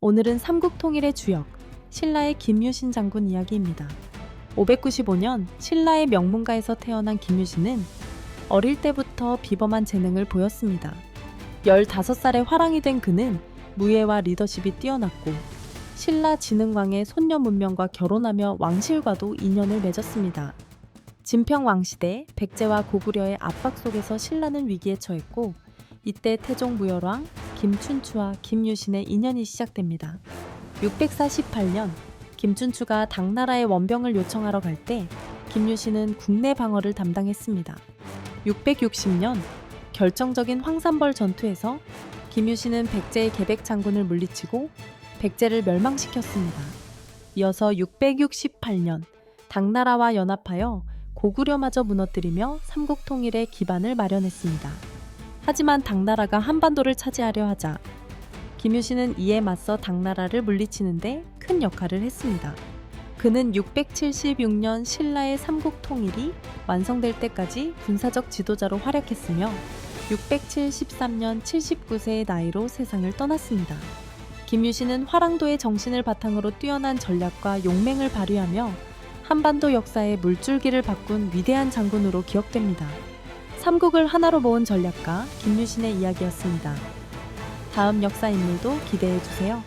오늘은 삼국 통일의 주역 신라의 김유신 장군 이야기입니다. 595년 신라의 명문가에서 태어난 김유신은 어릴 때부터 비범한 재능을 보였습니다. 15살에 화랑이 된 그는 무예와 리더십이 뛰어났고 신라 진흥왕의 손녀 문명과 결혼하며 왕실과도 인연을 맺었습니다. 진평 왕시대 백제와 고구려의 압박 속에서 신라는 위기에 처했고 이때 태종 무열왕 김춘추와 김유신의 인연이 시작됩니다. 648년 김춘추가 당나라의 원병을 요청하러 갈 때 김유신은 국내 방어를 담당했습니다. 660년 결정적인 황산벌 전투에서 김유신은 백제의 계백 장군을 물리치고 백제를 멸망시켰습니다. 이어서 668년 당나라와 연합하여 고구려마저 무너뜨리며 삼국 통일의 기반을 마련했습니다. 하지만 당나라가 한반도를 차지하려 하자 김유신은 이에 맞서 당나라를 물리치는데 큰 역할을 했습니다. 그는 676년 신라의 삼국 통일이 완성될 때까지 군사적 지도자로 활약했으며 673년 79세의 나이로 세상을 떠났습니다. 김유신은 화랑도의 정신을 바탕으로 뛰어난 전략과 용맹을 발휘하며 한반도 역사의 물줄기를 바꾼 위대한 장군으로 기억됩니다. 삼국을 하나로 모은 전략가 김유신의 이야기였습니다. 다음 역사 인물도 기대해 주세요.